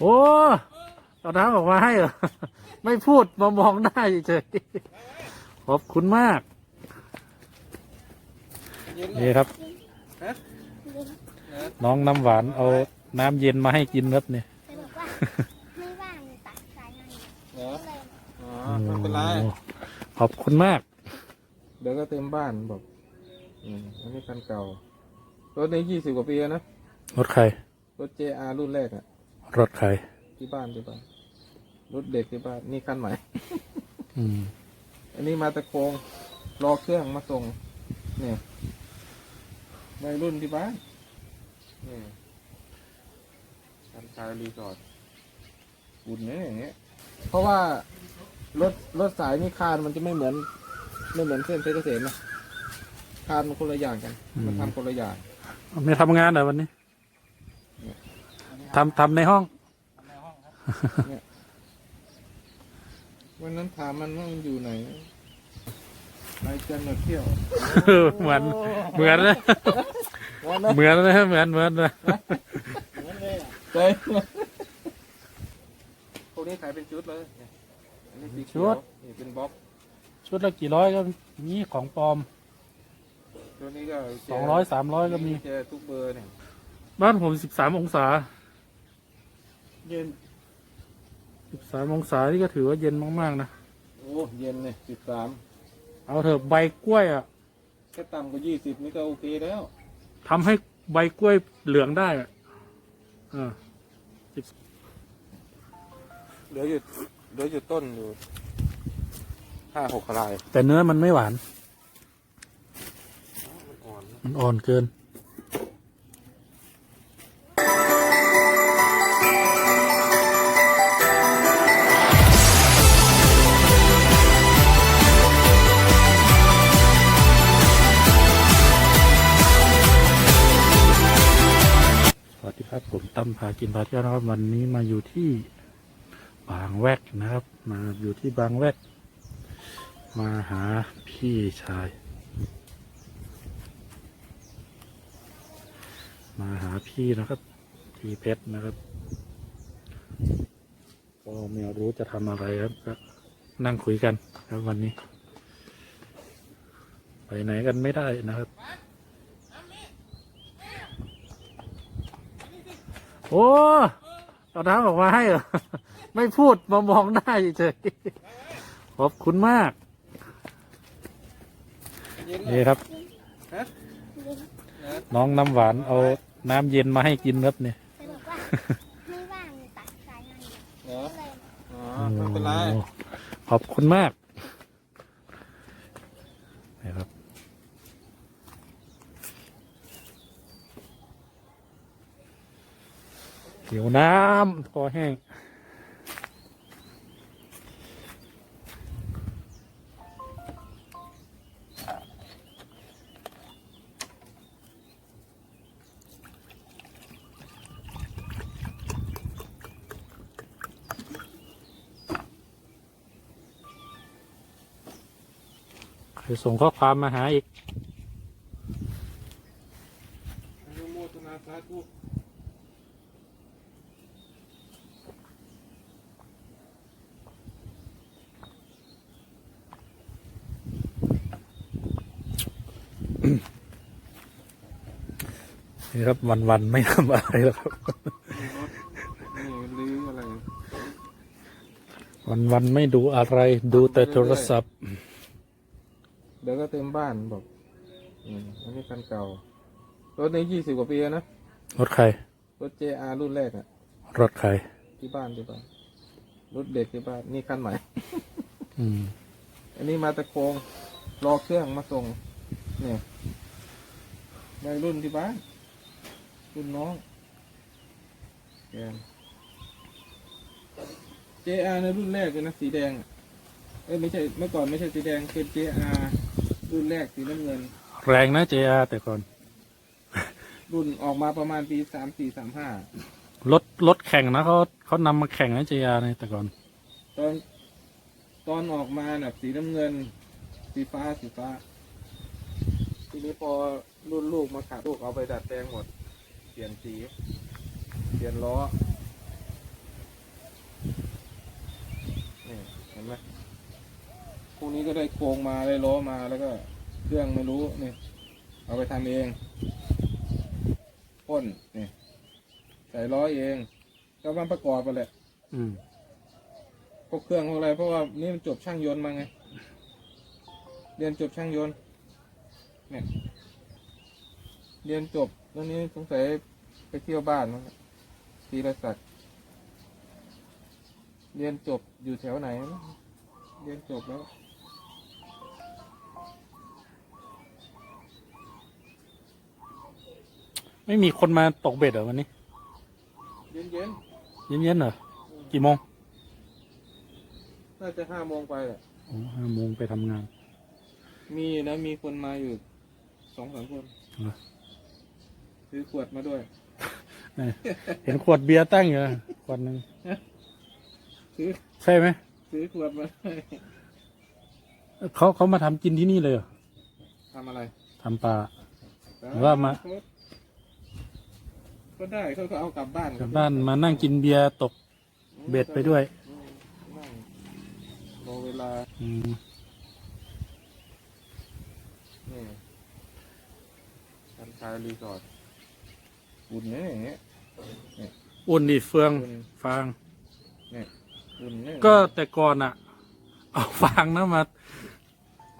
โอ้เอาน้ำออกมาให้เหรอ ไม่พูดมามองหน้าเฉยๆขอบคุณมาก นี่ครับ น้องน้ำหวานเอาน้ำเย็นมาให้กินครับเนี่ยแต่บอกว่าไม่ว่างตัดสายงานอยู่เหรอก็เลยอ๋อไม่เป็นไรโอ้ขอบคุณมาก เดี๋ยวก็เต็มบ้านบอกอืมอันนี้คันเก่า รถนี้ยี่สิบกว่าปีแล้วนะ รถใคร รถ JR รุ่นแรกอะ รถใครที่บ้านที่บ้านรถเด็กที่บ้านนี่คันใหม่ อืม อันนี้มาตะโคงรอเครื่องมาส่ง เนี่ยวัยรุ่นที่บ้านนี่คันชายรีสอร์ทบุญเนี่ยอย่างเงี้ย เพราะว่ารถรถสายนี่คานมันจะไม่เหมือน ไม่เหมือนเส้นเพชรเกษมนะคานมันคนละอย่างกัน มันทำคนละอย่าง ไม่ทำงานเหรอวันนี้ ทำทำในห้องวันนั้นถามมันว่ามันอยู่ไหนไปจันทร์มาเที่ยว เหมือนเหมือนนะวันนั้นเหมือนนะเหมือนเหมือนนะใจพวกนี้ขายเป็นชุดเลยเนี่ยอันนี้สีเขียวนี่เป็นบ๊อบชุดละกี่ร้อยก็มีของปลอมตัวนี้ก็เจสองร้อยสามร้อยก็มีเจอทุกเบอร์เนี่ยบ้านผมสิบสามองศา เย็นสิบสามองศานี่ก็ถือว่าเย็นมากๆนะ โอ้เย็นเลยสิบสามเอาเถอะใบกล้วยอะแค่ต่ำกว่ายี่สิบนี่ก็โอเคแล้วทำให้ใบกล้วยเหลืองได้อะเออเหลืออยู่เหลืออยู่ต้นอยู่ห้าหกลายแต่เนื้อมันไม่หวาน มันอ่อนนะมันอ่อนเกิน ตั้มพากินพาเที่ยวนะครับ วันนี้มาอยู่ที่บางแวกนะครับ มาอยู่ที่บางแวก มาหาพี่ชาย มาหาพี่นะครับพี่เพชรนะครับก็ไม่รู้จะทำอะไรครับก็นั่งคุยกันครับวันนี้ ไปไหนกันไม่ได้นะครับ โอ้เอาน้ำออกมาให้เหรอ ไม่พูดมามองหน้าเฉยๆขอบคุณมากเย็นนี่ครับฮะน้องน้ำหวานเอาน้ำเย็นมาให้กินครับเนี่ยแต่บอกว่าไม่ว่างตัดสายงานอยู่เหรอก็เลยอ๋อไม่เป็นไรโอ้ขอบคุณมากนะครับ หิวน้ำคอแห้งใครส่งข้อความมาหาอีก อนุโมทนาสาธุ นี่ครับวันวันๆไม่ทำอะไรแล้วครับนี่รื้ออะไรวันวันๆไม่ดูอะไร ดูแต่โทรศัพท์ เดี๋ยวก็เต็มบ้านบอกอืมอันนี้คันเก่า รถนี้ยี่สิบกว่าปีแล้วนะ รถใคร รถ JR รุ่นแรกอะรถใคร ที่บ้านที่บ้านรถเด็กที่บ้านนี่คันใหม่ อืม อันนี้มาตะโคงรอเครื่องมาส่ง เนี่ยวัยรุ่นที่บ้าน รุ่นน้องแกน JR ในรุ่นแรกเลยนะสีแดงอะเอ้ยไม่ใช่เมื่อก่อนไม่ใช่สีแดงเป็น JR รุ่นแรกสีน้ำเงิน แรงนะ JR แต่ก่อนรุ่นออกมาประมาณปีสามสี่สามห้ารถรถแข่งนะเขาเขานำมาแข่งนะ JR ในแต่ก่อน ตอนตอนออกมาแบบสีน้ำเงิน สีฟ้าสีฟ้า ทีนี้พอรุ่นลูกมาขับลูกเอาไปดัดแปลงหมด เปลี่ยนสี เปลี่ยนล้อ นี่เห็นไหมพวกนี้ก็ได้โครงมาได้ล้อมาแล้วก็เครื่องไม่รู้นี่เอาไปทำเองพ่นนี่ใส่ล้อเอง ก็มันประกอบไปแหละอืมพวกเครื่องพวกอะไรเพราะว่านี่มันจบช่างยนต์มาไง เรียนจบช่างยนต์เนี่ยเรียนจบ แล้วนี้สงสัยไปเที่ยวบ้านมั้งทีละศักดิ์เรียนจบอยู่แถวไหนนะเรียนจบแล้ว ไม่มีคนมาตกเบ็ดเหรอวันนี้ เย็นเย็นเย็นๆเหรอ กี่โมงๆน่าจะห้าโมงไปแหละโอ้ห้าโมงไปทำงาน มีนะมีคนมาอยู่สองสามคน เหรอ ซื้อขวดมาด้วย เห็นขวดเบียร์ตั้งอยู่นะขวดหนึ่งซื้อใช่ไหมซื้อขวดมาด้วยเขาเขามาทำกินที่นี่เลยเหรอทำอะไรทำปลา หรือว่ามาก็ได้เขาก็เอากลับบ้านกลับบ้านมานั่งกินเบียร์ตกเบ็ดไปด้วยอืมนั่งรอเวลาอืมนี่การชายรีสอร์ท อุ่นเนี่ยอย่างเงี้ยอุ่นดิเฟืองอุ่นฟาง เนี่ยอุ่นเนี่ยก็แต่ก่อนอะเอาฟางนะมา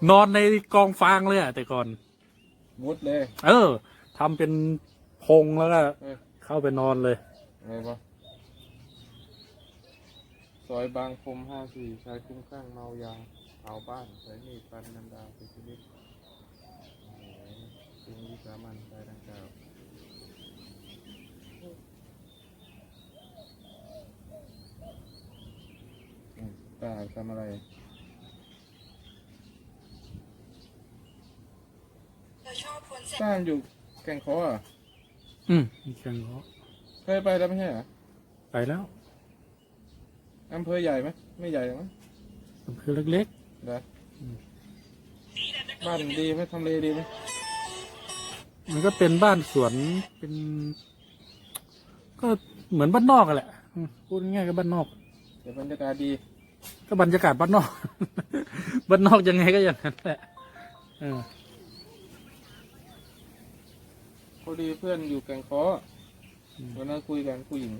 นอนในกองฟางเลยอะแต่ก่อนมุดเลย เออทำเป็นพงแล้วก็เออ เข้าไปนอนเลย อะไรปะซอยบางพรมห้าสี่ชายคุ้มข้างเมายาเผาบ้านใช้มีดฟันนันดาเป็นชีวิตโอ้โหจึงวิสามันชายดังกล่าว อืมตาทำอะไรบ้านอยู่แก่งคออะอืมมีแข่งเขาเคยไปแล้วไม่ใช่เหรอไปแล้วอำเภอใหญ่ไหมไม่ใหญ่มั้งอำเภอเล็กเด้อบ้านดีไหมทำเลดีไหมๆ มันก็เป็นบ้านสวนเป็น ก็เหมือนบ้านนอกกันแหละอืมพูดง่ายๆก็บ้านนอกแต่บรรยากาศดี ก็บรรยากาศบ้านนอก บ้านนอกยังไงก็อย่างนั้นแหละเออพอดีเพื่อนอยู่แก่งคอวันนั้นคุยกันผู้หญิง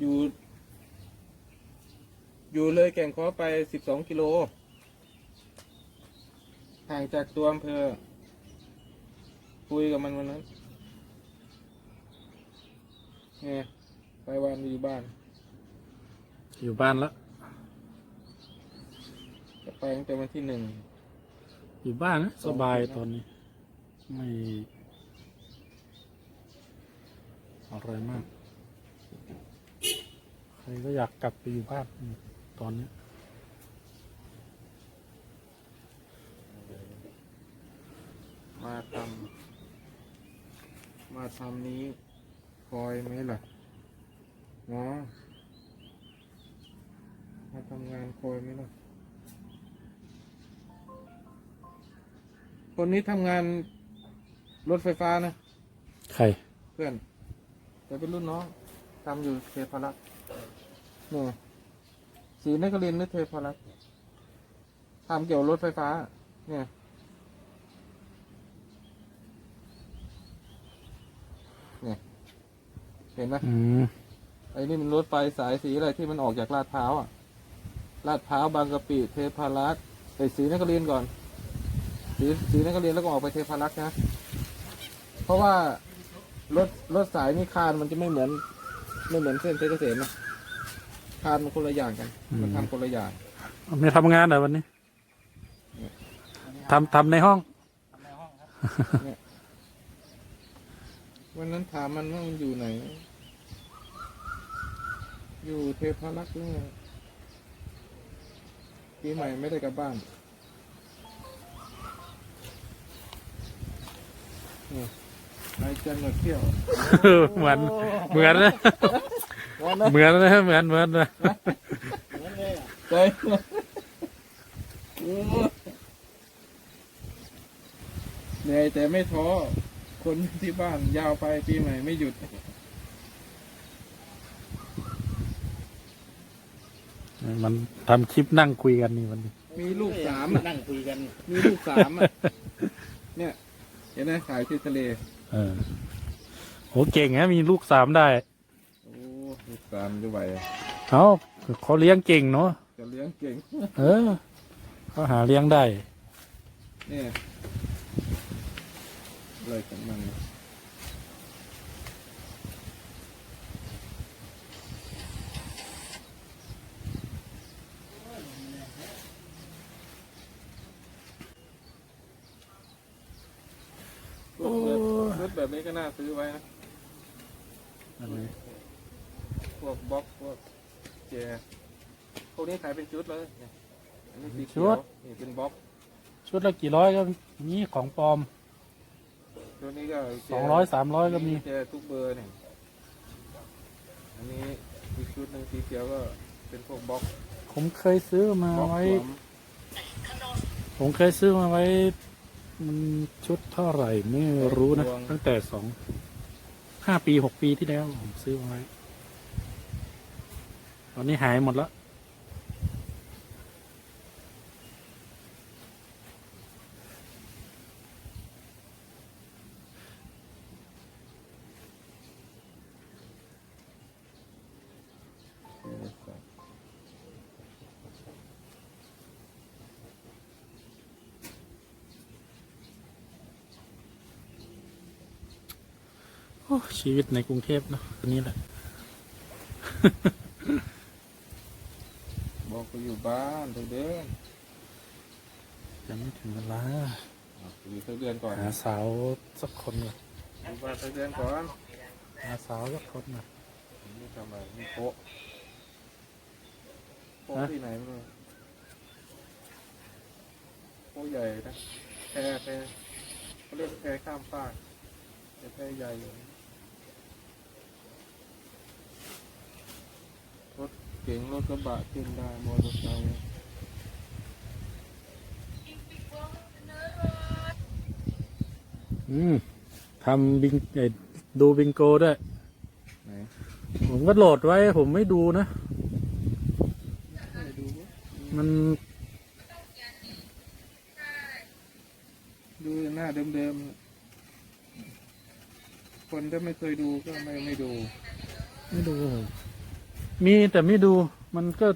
อยู่ อยู่เลยแก่งคอไปสิบสองกิโล ห่างจากตัวอำเภอ คุยกับมันวันนั้นไงไปวันอยู่บ้าน อยู่บ้านแล้วจะ ไปตั้งแต่วันที่หนึ่ง อยู่บ้านนะสบายตอนนี้ ไม่อะไรมาก ใครก็อยากกลับไปอยู่บ้านอืมตอนเนี้ยมาทำมาทำนี้คอยไหมล่ะอ๋อมาทำงานคอยไหมล่ะ คนนี้ทำงานรถไฟฟ้านะ ใคร เพื่อนแต่เป็นรุ่นน้องทำอยู่เทพารักษ์นี่สีนักเรียนหรือเทพารักษ์ทำเกี่ยวกับรถไฟฟ้า เนี่ย เนี่ย เห็นไหมอืม ไอ้นี่มันรถไฟสายสีอะไรที่มันออกจากลาดพร้าวอะลาดพร้าวบางกะปิเทพารักษ์ไอ้สีนักเรียนก่อน สีสีนักเรียนแล้วก็ออกไปเทพารักษ์นะ เพราะว่ารถรถสายนี่คานมันจะไม่เหมือน ไม่เหมือนเส้นเพชรเกษมนะคานมันคนละอย่างกัน มันทำคนละอย่างไม่ทำงานเหรอวันนี้ทำทำในห้อง วันนั้นถามมันว่ามันอยู่ไหน อยู่เทพารักษ์หรือไงปีใหม่ไม่ได้กลับบ้าน นี่นายจันทร์มาเที่ยวเหมือนเหมือนนะวันนั้นเหมือนนะเหมือนเหมือนนะใจโอ้เหนื่อยแต่ไม่ท้อ คนที่บ้านยาวไปปีใหม่ไม่หยุดมันทำคลิปนั่งคุยกันนี่วันนี้ มีลูกสามอะนั่งคุยกัน มีลูกสามอะเนี่ย เห็นไหมขายที่ทะเล เออโหเก่งนะมีลูกสามได้โอ้ลูกสามจะไหวเอาเขาเลี้ยงเก่งเนาะจะเลี้ยงเก่ง เออเขาหาเลี้ยงได้เนี่ยเลยของมันนะรถแบบรถ แบบนี้ก็น่าซื้อไว้นะพวกบล็อกพวกแจพวกนี้ขายเป็นชุดเลยเนี่ยอันนี้สีเขียวนี่เป็นบล็อกชุดละกี่ร้อยก็มีของปลอมตัวนี้ก็แจสองร้อยสามร้อยก็มีแจทุกเบอร์เนี่ยอันนี้อีกชุดหนึ่งสีเขียวก็เป็นพวกบล็อก ผมเคยซื้อมาบล็อกไว้สวมผมเคยซื้อมาไว้ มันชุดเท่าไหร่ไม่รู้นะ ตั้งแต่สองห้าปีหกปีที่แล้ว ผมซื้อมาไว้ ตอนนี้หายหมดแล้ว โอ้ ชีวิตในกรุงเทพเนอะอันนี้แหละ บอกไปอยู่บ้านเถอะเดินยังไม่ถึงเวลาอะอยู่สักเดือนก่อนหาสาวสักคนก่อนอยู่บ้านสักเดือนก่อนหาสาวสักคนก่อนนี่ทำอะไรนี่โป๊ะโป๊ะฮะที่ไหนไม่รู้โป๊ะใหญ่นะแพรแพรเขาเรียกแพรข้ามฟากแต่แพรใหญ่อยู่รถ เก๋งรถกระบะขึ้นได้มอเตอร์ไซค์อืมทำบิงเอ่อดูบิงโกด้วย ไหนผมก็โหลดไว้ ผมไม่ดูนะไม่ดูวะมันดูหน้าเดิมๆ คนถ้าไม่เคยดูก็ไม่ไม่ดู ไม่ดูมี แต่ไม่ดูมันก็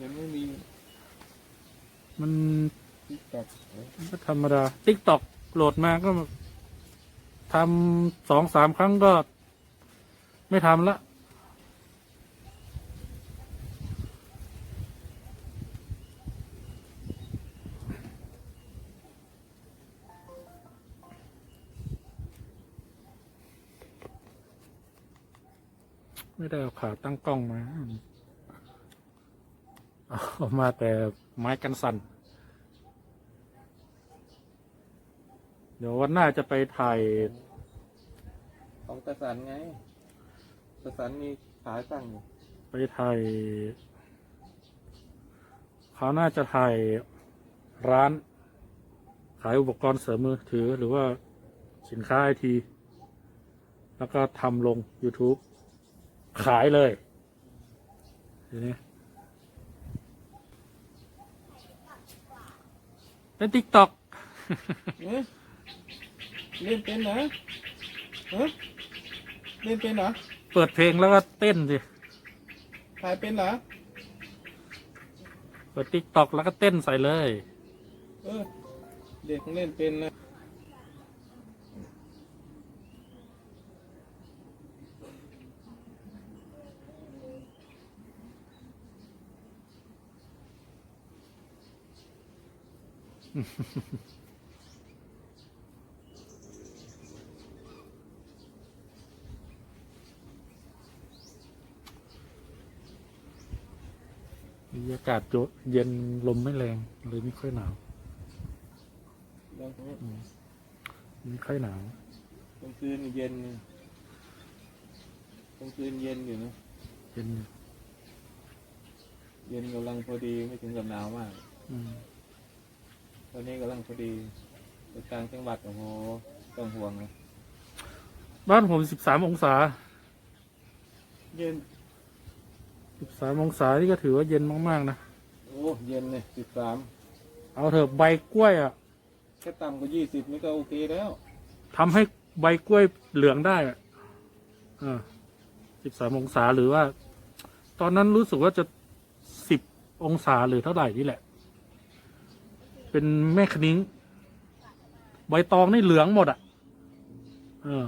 ยังไม่มีมันติ๊กต็อกมันก็ธรรมดาติ๊กตอกโหลดมาก็ทำสองสามครั้งก็ ไม่ทำละ ไม่ได้เอาขาตั้งกล้องมาเอามาแต่ไม้กันสั่น เดี๋ยววันหน้าจะไปถ่าย ของกระสันไงกระสันมีขายตั้งอยู่ไปถ่ายเขาวหน่าจะถ่ายร้าน ขายอุปกรณ์เสริมมือถือหรือว่าสินค้าไอที แล้วก็ทำลง YouTube ขายเลยทีนี้เป็นติ๊กต็อกเอ๊ะเล่นเป็นเหรอฮะเล่นเป็นเหรอ เปิดเพลงแล้วก็เต้นสิถ่ายเป็นเหรอ เปิดติ๊กต็อกแล้วก็เต้นใส่เลย เออ เด็กเล่นเป็นนะ บรรยากาศโยเย็นลมไม่แรงเลยไม่ค่อยหนาวแล้วก็ไม่ค่อยหนาวกลางคืนเย็นนี่กลางคืนเย็นอยู่นะเย็นอยู่เย็นกำลังพอดีไม่ถึงกับหนาวมาก อืม ตอนนี้กำลังพอดีไปกลางจังหวัดโอ้โหต้องห่วงเลยบ้านผมสิบสามองศาเย็นสิบสามองศานี่ก็ถือว่าเย็นมากๆนะ โอ้เย็นเลยสิบสามเอาเถอะใบกล้วยอะแค่ต่ำกว่ายี่สิบนี่ก็โอเคแล้วทำให้ใบกล้วยเหลืองได้อะเออสิบสามองศาหรือว่า ตอนนั้นรู้สึกว่าจะสิบองศาหรือเท่าไหร่นี่แหละ เป็นแม่คนิ้งใบตองนี่เหลืองหมดอะ เออ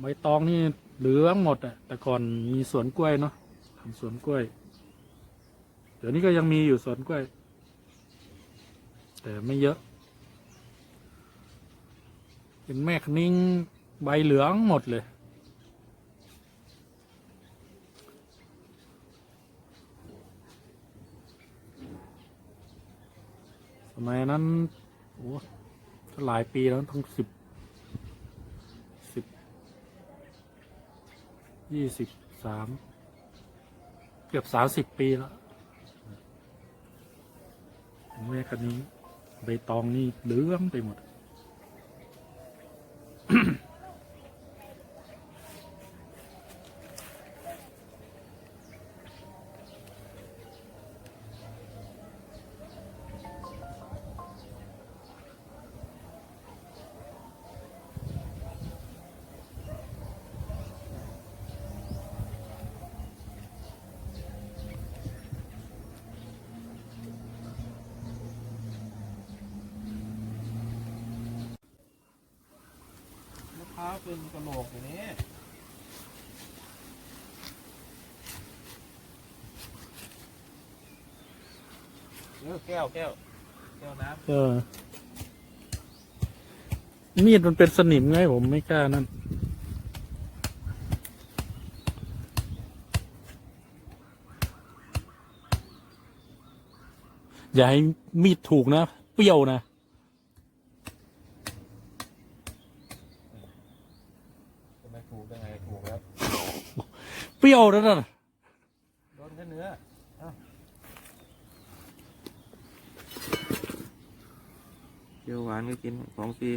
ใบตองนี่เหลืองหมดอะ แต่ก่อนมีสวนกล้วยเนาะทำสวนกล้วย เดี๋ยวนี้ก็ยังมีอยู่สวนกล้วย แต่ไม่เยอะ เป็นแม่คนิ้งใบเหลืองหมดเลย มัยนั้นโอ้ก็หลายปีแล้วทั้งสิบสิบยี่สิบสามเกือบสามสิบปีแล้วแม่คันนี้ใบตองนี่เหลืองไปหมด เป็นกระโหลกอย่างนี้เออแก้วแก้วแก้วน้ำเออ มีดมันเป็นสนิมไงผมไม่กล้านั่น อย่าให้มีดถูกนะ เปรี้ยวนะไม่ถูกได้ไงถูกแล้ว เปรี้ยวแล้วนะโดนแค่เนื้อเอ้าเกี๊ยวหวานก็กินของฟรี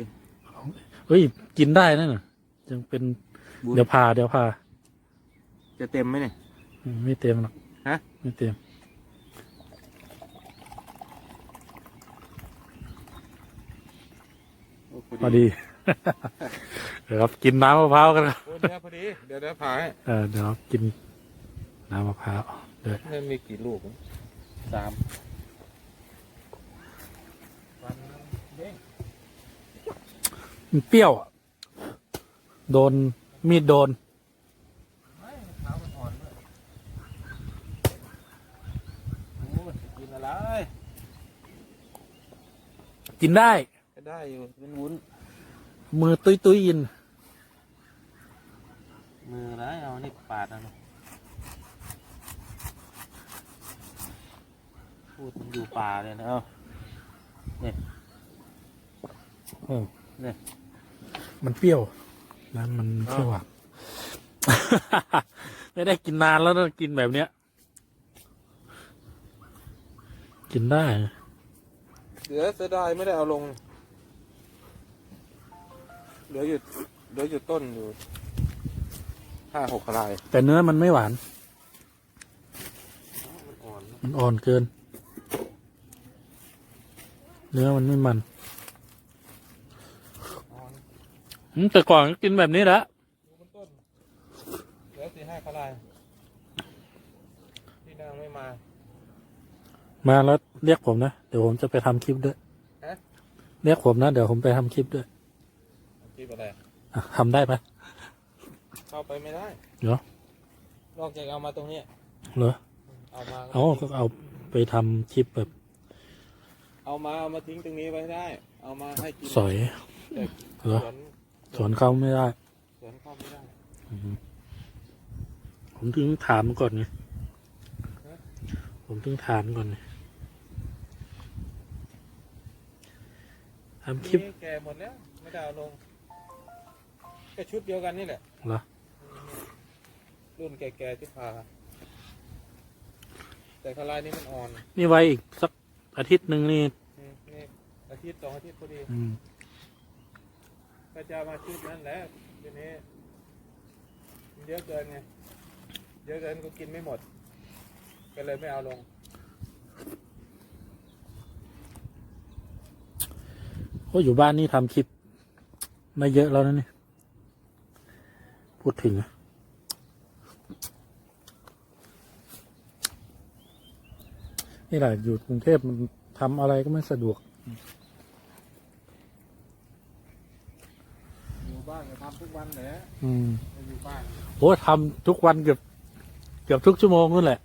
เฮ้ย กินได้นั่นน่ะยังเป็นบุญเดี๋ยวพาเดี๋ยวพาจะเต็มไหมเนี่ย อืมไม่เต็มหรอกฮะ ไม่เต็มโอ้พอดี เดี๋ยวครับกินน้ำมะพร้าวกันครับโอ้เนื้อพอดี เดี๋ยวเดี๋ยวผ่าให้เออเดี๋ยวกินน้ำมะพร้าวเดี๋ยวนี่มีกี่ลูกนะสามวันนึงเด้งมันเปรี้ยวอะโดน มีดโดนไม่เท้ามันอ่อนด้วยโอ้ยกินอะไรกินได้ ก็ได้อยู่เป็นวุ้น มือตุ้ยตุ้ยยิน มืออะไรเอานี่ปาดเอาหน่อยพูดมันอยู่ป่าเลยนะเอาเออ เนี่ยมันเปรี้ยวนะมันเปรี้ยวอะ ไม่ได้กินนานแล้วนะกินแบบเนี้ย กินได้เหลือเสียดายไม่ได้เอาลง เหลืออยู่เหลืออยู่ต้นอยู่ห้าหกลายแต่เนื้อมันไม่หวาน มันอ่อนนะมันอ่อนเกิน เนื้อมันไม่มันอ่อนอืมแต่ก่อนก็กินแบบนี้แหละดูบนต้นเหลือสี่ห้าลายที่นางไม่มา มาแล้วเรียกผมนะ เดี๋ยวผมจะไปทำคลิปด้วย ฮะ เรียกผมนะ เดี๋ยวผมไปทำคลิปด้วย ที่อะไรอะทำได้ไหมเข้าไปไม่ได้เหรอนอกจากเอามาตรงเนี้ยเหรอเอามาเอาก็เอาไปทำคลิปแบบ เอามาเอามาทิ้งตรงนี้ไว้ได้ เอามาให้กินสอยเด็กเหรอสวนสอนเขาไม่ได้สวนเข้าไม่ได้อืมผมถึงถามก่อนไงฮะผมถึงถามก่อนไงทำคลิปนี่แก่หมดแล้วไม่ได้เอาลง ก็ชุดเดียวกันนี่แหละเหรอ รุ่นแก่ๆที่พา แต่คลายนี้มันอ่อนนี่ไว้อีกสักอาทิตย์หนึ่งนี่นี่นี่อาทิตย์สองอาทิตย์พอดี อืมก็จะเอามาชุดนั้นแหละทีนี้มันเยอะเกินไง เยอะเกินกูกินไม่หมด ก็เลยไม่เอาลง โอ้อยู่บ้านนี่ทำคลิป ไม่เยอะแล้วนะนี่ พูดถึงอะนี่แหละอยู่กรุงเทพมันทำอะไรก็ไม่สะดวก อยู่บ้านก็ทำทุกวันแหละอืมไม่อยู่บ้าน โอ้ทำทุกวันเกือบ เกือบทุกชั่วโมงนั่นแหละ